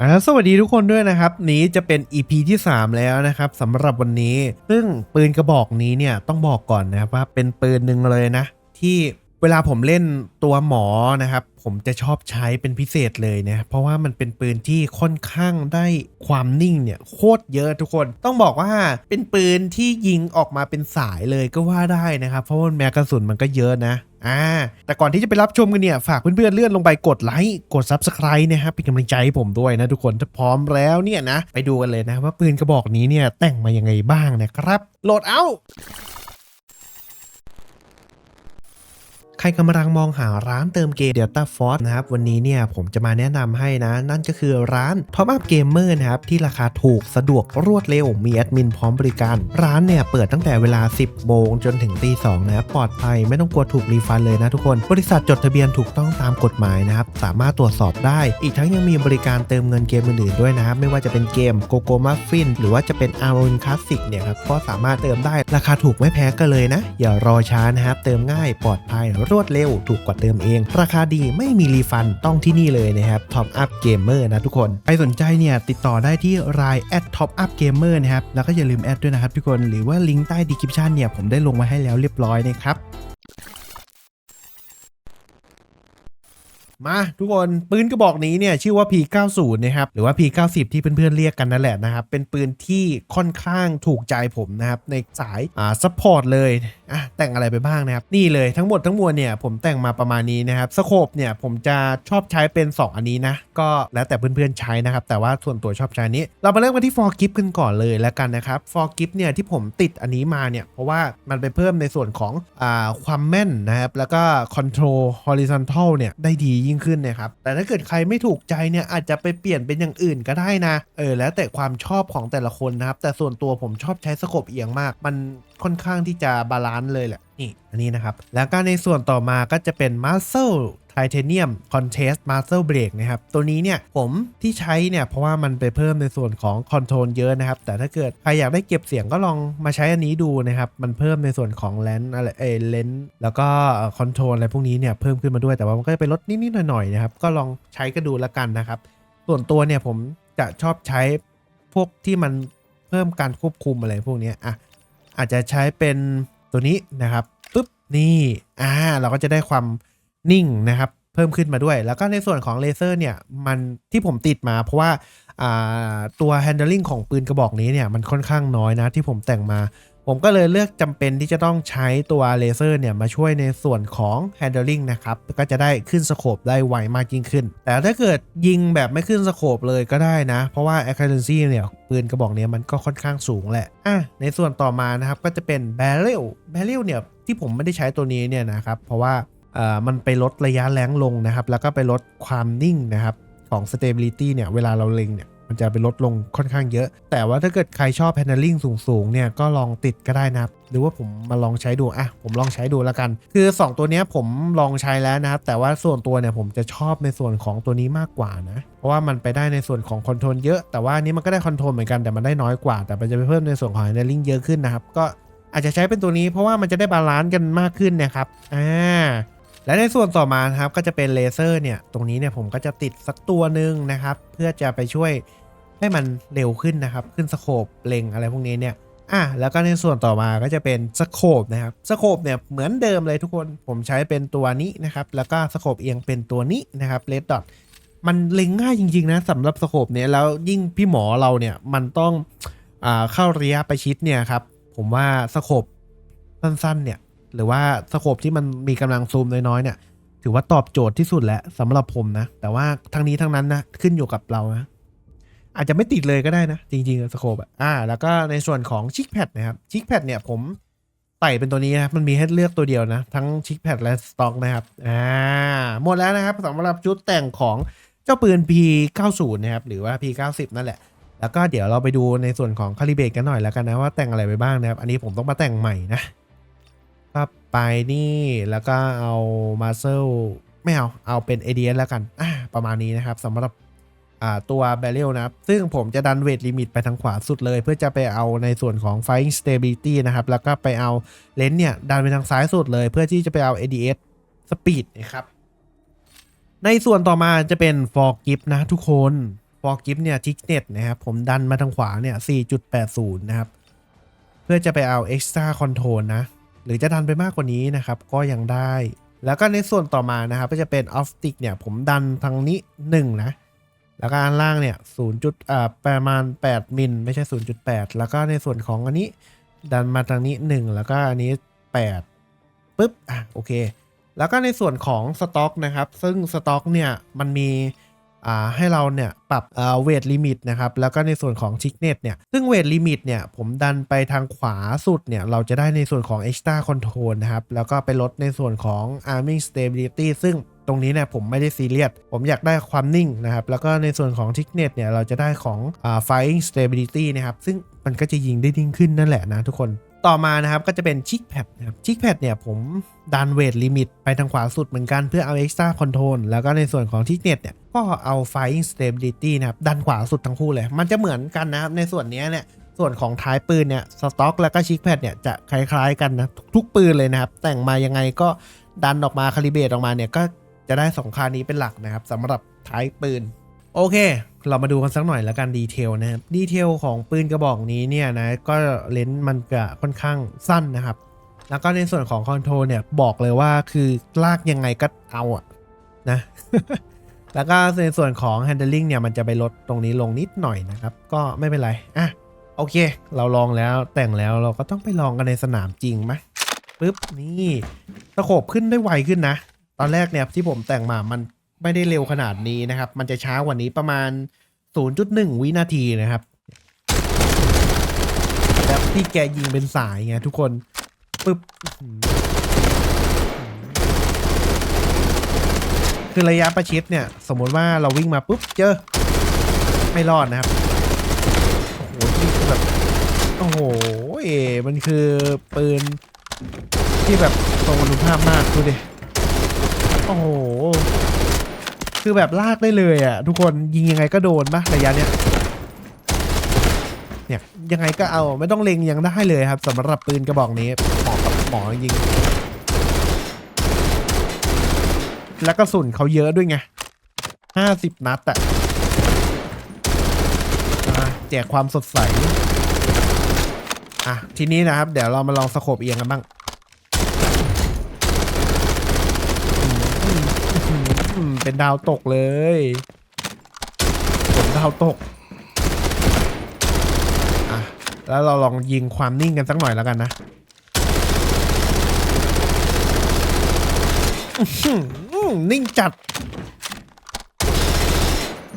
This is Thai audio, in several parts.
อ่าสวัสดีทุกคนด้วยนะครับ นี้จะเป็น EP ที่ 3 แล้วนะครับสำหรับวันนี้ ซึ่งปืนกระบอกนี้เนี่ยต้องบอกก่อนนะครับว่าเป็นปืนหนึ่งเลยนะ ที่ เวลาผมเล่นตัวหมอนะครับ ผมจะชอบใช้เป็นพิเศษเลยนะ เพราะว่ามันเป็นปืนที่ค่อนข้างได้ความนิ่งเนี่ยโคตรเยอะทุกคน ต้องบอกว่าเป็นปืนที่ยิงออกมาเป็นสายเลยก็ว่าได้นะครับ เพราะว่าแมกกาสุนมันก็เยอะนะอ่าแต่ก่อนที่จะไปรับชมกันเนี่ย ฝากเพื่อนๆเลื่อนลงไปกดไลค์ กด Subscribe นะครับเป็นกำลังใจให้ผมด้วยนะทุกคนถ้าพร้อมแล้วเนี่ยนะ ไปดูกันเลยนะว่าปืนกระบอกนี้เนี่ยแต่งมายังไงบ้างนะครับ โหลดเอา ใครกำลังมองหาร้านเติมเกม Delta Force นะครับ วันนี้เนี่ยผมจะมาแนะนำให้นะ นั่นก็คือร้าน Top Up Gamer นะครับ ที่ราคาถูกสะดวกรวดเร็ว มีแอดมินพร้อมบริการ ร้านเนี่ยเปิดตั้งแต่เวลา 10 โมงจนถึงตี2นะครับปลอดภัยไม่ต้องกลัวถูกรีฟันเลยนะทุกคน บริษัทจดทะเบียนถูกต้องตามกฎหมายนะครับ สามารถตรวจสอบได้ อีกทั้งยังมีบริการเติมเงินเกมอื่นๆด้วยนะครับ ไม่ว่าจะเป็นเกม g o g o Muffin หรือว่าจะเป็น a r o n Classic เนี่ยครับ ก็สามารถเติมได้ ราคาถูกไม่แพ้กันเลยนะ อย่ารอช้านะครับ เติมง่าย ปลอดภัยรวดเร็ว ถูกกว่าเติมเอง ราคาดีไม่มีรีฟันต้องที่นี่เลยนะครับ Top Up Gamer นะทุกคน ใครสนใจเนี่ยติดต่อได้ที่ราย at Top Up Gamer นะครับ แล้วก็อย่าลืมแอดด้วยนะครับทุกคน หรือว่าลิงก์ใต้ดีคริปชันเนี่ยผมได้ลงมาให้แล้วเรียบร้อยนะครับ มาทุกคนปืนกระบอกนี้เนี่ยชื่อว่า P90 นะครับหรือว่า P90 ที่เพื่อนๆเรียกกันนั่นแหละนะครับ เป็นปืนที่ค่อนข้างถูกใจผมนะครับ ในสายอ่าซัพพอร์ตเลยอะแต่งอะไรไปบ้างนะครับ นี่เลยทั้งหมดทั้งมวลเนี่ยผมแต่งมาประมาณนี้นะครับสโคปเนี่ยผมจะชอบใช้เป็น 2 อันนี้นะ ก็แล้วแต่เพื่อนๆใช้นะครับ แต่ว่าส่วนตัวชอบใช้นี้ เรามาเริ่มกันที่ for gift กันก่อนเลยแล้วกันนะครับ for gift เนี่ยที่ผมติดอันนี้มาเนี่ยเพราะว่ามันไปเพิ่มในส่วนของอ่าความแม่นนะครับแล้วก็ control horizontal เนี่ยได้ดียิ่งขึ้นนะครับ แต่ถ้าเกิดใครไม่ถูกใจเนี่ยอาจจะไปเปลี่ยนเป็นอย่างอื่นก็ได้นะ เออแล้วแต่ความชอบของแต่ละคนนะครับ แต่ส่วนตัวผมชอบใช้สโคปเอียงมาก มันค่อนข้างที่จะบาลานซ์เลยแหละ นี่ อันนี้นะครับ แล้วก็ในส่วนต่อมาก็จะเป็น muscle Titanium Contest Muscle Brake นะครับ ตัวนี้เนี่ยผมที่ใช้เนี่ยเพราะว่ามันไปเพิ่มในส่วนของคอนโทรลเยอะนะครับ แต่ถ้าเกิดใครอยากได้เก็บเสียงก็ลองมาใช้อันนี้ดูนะครับ มันเพิ่มในส่วนของเลนส์อะไรเอเลนแล้วก็คอนโทรลอะไรพวกนี้เนี่ยเพิ่มขึ้นมาด้วยแต่ว่ามันก็จะไปลดนิดๆหน่อยๆนะครับ ก็ลองใช้กันดูแล้วกันนะครับ ส่วนตัวเนี่ยผมจะชอบใช้พวกที่มันเพิ่มการควบคุมอะไรพวกนี้อะอาจจะใช้เป็นตัวนี้นะครับปุ๊บนี่อ่าเราก็จะได้ความ นิ่งนะครับเพิ่มขึ้นมาด้วย แล้วก็ในส่วนของเลเซอร์เนี่ยมันที่ผมติดมาเพราะว่าตัว handling ของปืนกระบอกนี้เนี่ยมันค่อนข้างน้อยนะที่ผมแต่งมา ผมก็เลยเลือกจำเป็นที่จะต้องใช้ตัวเลเซอร์เนี่ยมาช่วยในส่วนของ handling นะครับก็จะได้ขึ้นสโคปได้ไวมากยิ่งขึ้น แต่ถ้าเกิดยิงแบบไม่ขึ้นสโคปเลยก็ได้นะ เพราะว่า accuracy เนี่ยปืนกระบอกนี้มันก็ค่อนข้างสูงแหละอะในส่วนต่อมานะครับก็จะเป็น barrel barrel เนี่ยที่ผมไม่ได้ใช้ตัวนี้เนี่ยนะครับเพราะว่า มันไปลดระยะแรงลงนะครับ แล้วก็ไปลดความนิ่งนะครับของ stability เนี่ย เวลาเราเล็งเนี่ย มันจะไปลดลงค่อนข้างเยอะ แต่ว่าถ้าเกิดใครชอบ handling สูงๆ เนี่ย ก็ลองติดก็ได้นะครับ หรือว่าผมมาลองใช้ดู อะ ผมลองใช้ดูแล้วกัน คือ 2 ตัวนี้ผมลองใช้แล้วนะครับ แต่ว่าส่วนตัวเนี่ยผมจะชอบในส่วนของตัวนี้มากกว่านะ เพราะว่ามันไปได้ในส่วนของคอนโทรลเยอะ แต่ว่านี้มันก็ได้คอนโทรลเหมือนกัน แต่มันได้น้อยกว่า แต่มันจะไปเพิ่มในส่วนของ handling เยอะขึ้นนะครับ ก็อาจจะใช้เป็นตัวนี้เพราะว่ามันจะได้บาลานซ์กันมากขึ้นนะครับ อ่า และในส่วนต่อมาครับก็จะเป็นเลเซอร์เนี่ยตรงนี้เนี่ยผมก็จะติดสักตัวหนึ่งนะครับ เพื่อจะไปช่วยให้มันเร็วขึ้นนะครับ ขึ้นสโคปเล็งอะไรพวกนี้เนี่ยอะแล้วก็ในส่วนต่อมาก็จะเป็นสโคปนะครับสโคปเนี่ยเหมือนเดิมเลยทุกคนผมใช้เป็นตัวนี้นะครับ แล้วก็สโคปเอียงเป็นตัวนี้นะครับเลดดอทมันเล็งง่ายจริงๆนะสำหรับสโคปเนี่ยแล้วยิ่งพี่หมอเราเนี่ยมันต้องอ่าเข้าระยะประชิดเนี่ยครับผมว่าสโคปสั้นๆเนี่ย หรือว่าสโคปที่มันมีกำลังซูมน้อยๆเนี่ย ถือว่าตอบโจทย์ที่สุดแล้วสำหรับผมนะ แต่ว่าทั้งนี้ทั้งนั้นนะขึ้นอยู่กับเรานะอาจจะไม่ติดเลยก็ได้นะ จริงๆสโคปอะอ่า แล้วก็ในส่วนของชิคแพดนะครับชิคแพดเนี่ยผมใส่เป็นตัวนี้นะครับมันมีให้เลือกตัวเดียวนะ ทั้งชิคแพดและสต็อกนะครับอ่าหมดแล้วนะครับสำหรับชุดแต่งของเจ้าปืน P90 นะครับหรือว่า P90 นั่นแหละแล้วก็เดี๋ยวเราไปดูในส่วนของคาลิเบตกันหน่อยแล้วกันนะว่าแต่งอะไรไปบ้างนะครับ อันนี้ผมต้องมาแต่งใหม่นะ ไปนี่แล้วก็เอามาเซลไม่เอา เอาเป็น ADS แล้วกันอ่าประมาณนี้นะครับสำหรับอ่าตัวแบเรลนะครับ ซึ่งผมจะดันเวทลิมิตไปทางขวาสุดเลย เพื่อจะไปเอาในส่วนของ Firing Stability นะครับ แล้วก็ไปเอาเลนส์เนี่ย ดันไปทางซ้ายสุดเลย เพื่อที่จะไปเอา ADS Speed นะครับ ในส่วนต่อมาจะเป็น for gift นะทุกคนฟอร์กิฟเนี่ยทิกเน็ตนะครับผมดันมาทางขวาเนี่ย 4.80 นะครับ เพื่อจะไปเอา Extra Control นะ หรือจะดันไปมากกว่านี้นะครับก็ยังได้ แล้วก็ในส่วนต่อมานะครับก็จะเป็น Optic เนี่ยผมดันทางนี้1นะแล้วก็อันล่างเนี่ย 0. จุดอ่าประมาณ 8 มิลไม่ใช่ 0.8 แล้วก็ในส่วนของอันนี้ดันมาทางนี้ 1 แล้วก็อันนี้ 8ปุ๊บอะโอเค แล้วก็ในส่วนของสต็อกนะครับ ซึ่งสต็อกเนี่ยมันมี ให้เราเนี่ยปรับเวทลิมิตนะครับแล้วก็ในส่วนของชิกเน็ตเนี่ยซึ่งเวทลิมิตเนี่ยผมดันไปทางขวาสุดเนี่ยเราจะได้ในส่วนของ extra control นะครับแล้วก็ไปลดในส่วนของ arming stability ซึ่งตรงนี้เนี่ยผมไม่ได้ซีเรียส ผมอยากได้ความนิ่งนะครับ แล้วก็ในส่วนของทิกเน็ตเนี่ยเราจะได้ของ firing stability นะครับ ซึ่งมันก็จะยิงได้นิ่งขึ้นนั่นแหละนะทุกคน ต่อมานะครับก็จะเป็นชิกแพดนะครับชิกแพดเนี่ยผมดันเวทลิมิตไปทางขวาสุดเหมือนกันเพื่อเอา extra control แล้วก็ในส่วนของทิกเน็ตเนี่ยก็เอา firing stability นะครับดันขวาสุดทั้งคู่เลย มันจะเหมือนกันนะครับในส่วนนี้เนี่ยส่วนของท้ายปืนเนี่ยสต็อกแล้วก็ชิกแพดเนี่ยจะคล้ายๆกันนะทุกปืนเลยนะครับ แต่งมายังไงก็ดันออกมาคาลิเบตออกมาเนี่ยก็จะได้สองค่านี้เป็นหลักนะครับสำหรับท้ายปืน โอเค เรามาดูกันสักหน่อยแล้วกันดีเทลนะครับ ดีเทลของปืนกระบอกนี้เนี่ยนะ ก็เลนส์มันก็ค่อนข้างสั้นนะครับ แล้วก็ในส่วนของคอนโทรลเนี่ยบอกเลยว่าคือลากยังไงก็เอาอะนะ แล้วก็ในส่วนของ handling เนี่ยมันจะไปลดตรงนี้ลงนิดหน่อยนะครับ ก็ไม่เป็นไร อะ โอเค เราลองแล้วแต่งแล้วเราก็ต้องไปลองกันในสนามจริงไหมปึ๊บนี่ตะโขบขึ้นได้ไวขึ้นนะ ตอนแรกเนี่ยที่ผมแต่งมามัน ไม่ได้เร็วขนาดนี้นะครับ มันจะช้ากว่านี้ประมาณ 0.1 วินาทีนะครับแบบที่แกยิงเป็นสายไงทุกคนปึ๊บคือระยะประชิดเนี่ย สมมติว่าเราวิ่งมาปุ๊บเจอ ไม่รอดนะครับ โอ้โหนี่คือแบบโอ้โหเอมันคือปืนที่แบบทรงคุภาพมากดูดิโอ้โห คือแบบลากได้เลยอะ ทุกคนยิงยังไงก็โดนปะระยะเนี้ยเนี่ยยังไงก็เอาไม่ต้องเล็งยังได้เลยครับสำหรับปืนกระบอกนี้เหมาะกับหมอจริง แล้วก็สุนเขาเยอะด้วยไงห้าสิบนัดอะอะแจกความสดใส อะ ทีนี้นะครับ เดี๋ยวเรามาลองสโคบเอียงกันบ้างอืมอืมอืมเป็น ดาวตกเลยฝนดาวตกอะแล้วเราลองยิงความนิ่งกันสักหน่อยแล้วกันนะนิ่งจัด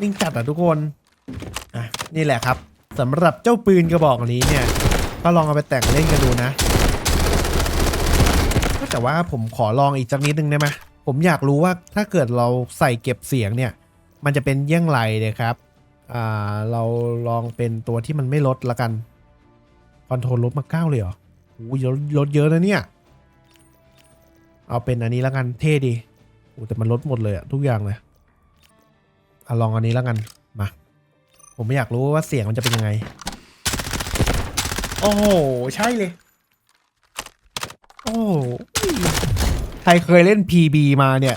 นิ่งจัดอะทุกคนอะนี่แหละครับสำหรับเจ้าปืนกระบอกนี้เนี่ย ก็ลองเอาไปแต่งเล่นกันดูนะ แต่ว่าผมขอลองอีกสักนิดนึงได้ไหม ผมอยากรู้ว่าถ้าเกิดเราใส่เก็บเสียงเนี่ย มันจะเป็นเยี่ยงไรเลยครับอ่าเราลองเป็นตัวที่มันไม่ลดละกันคอนโทรลลดมาเก้าเลยเหรอโอ้ยลดเยอะนะเนี่ย เอาเป็นอันนี้ละกันเท่ดีโอ้แต่มันลดหมดเลยอะทุกอย่างเลยเอาลองอันนี้ละกันมา ผมไม่อยากรู้ว่าเสียงมันจะเป็นยังไง โอ้โหใช่เลย โอ้ ใครเคยเล่น PB มาเนี่ย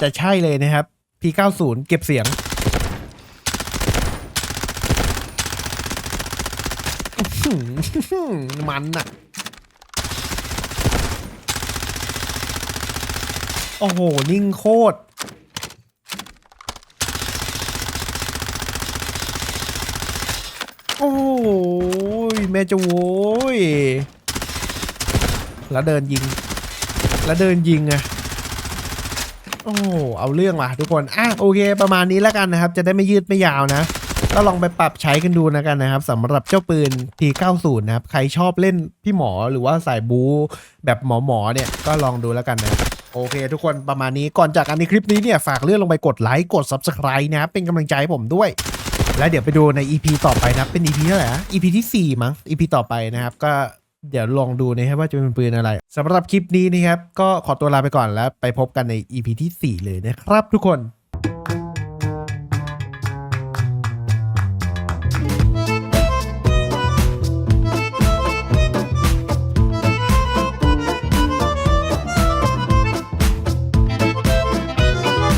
จะใช่เลยนะครับ P90 เก็บเสียง มันอะโอ้โห นิ่งโคตร โอ้ยแม่จะโว้ย แล้วเดินยิง แล้วเดินยิงไงโอ้เอาเรื่องว่ะทุกคนอะโอเค ประมาณนี้แล้วกันนะครับ จะได้ไม่ยืดไม่ยาวนะ ก็ลองไปปรับใช้กันดูนะกันนะครับสำหรับเจ้าปืน P90 นะครับ ใครชอบเล่นพี่หมอหรือว่าสายบูแบบหมอหมอเนี่ยก็ลองดูแล้วกันนะโอเค ทุกคนประมาณนี้ก่อนจากกันในคลิปนี้เนี่ยฝากเลื่อนลงไปกดไลค์กด Subscribe นะครับเป็นกำลังใจให้ผมด้วย แล้วเดี๋ยวไปดูใน EP ต่อไปนะเป็น EP เท่าไหร่ EP ที่ 4 มั้ง EP ต่อไปนะครับก็ เดี๋ยวลองดูนะครับว่าจะเป็นปืนอะไรสำหรับคลิปนี้นะครับ ก็ขอตัวลาไปก่อนแล้วไปพบกันใน EP ที่ 4 เลยนะครับทุกคน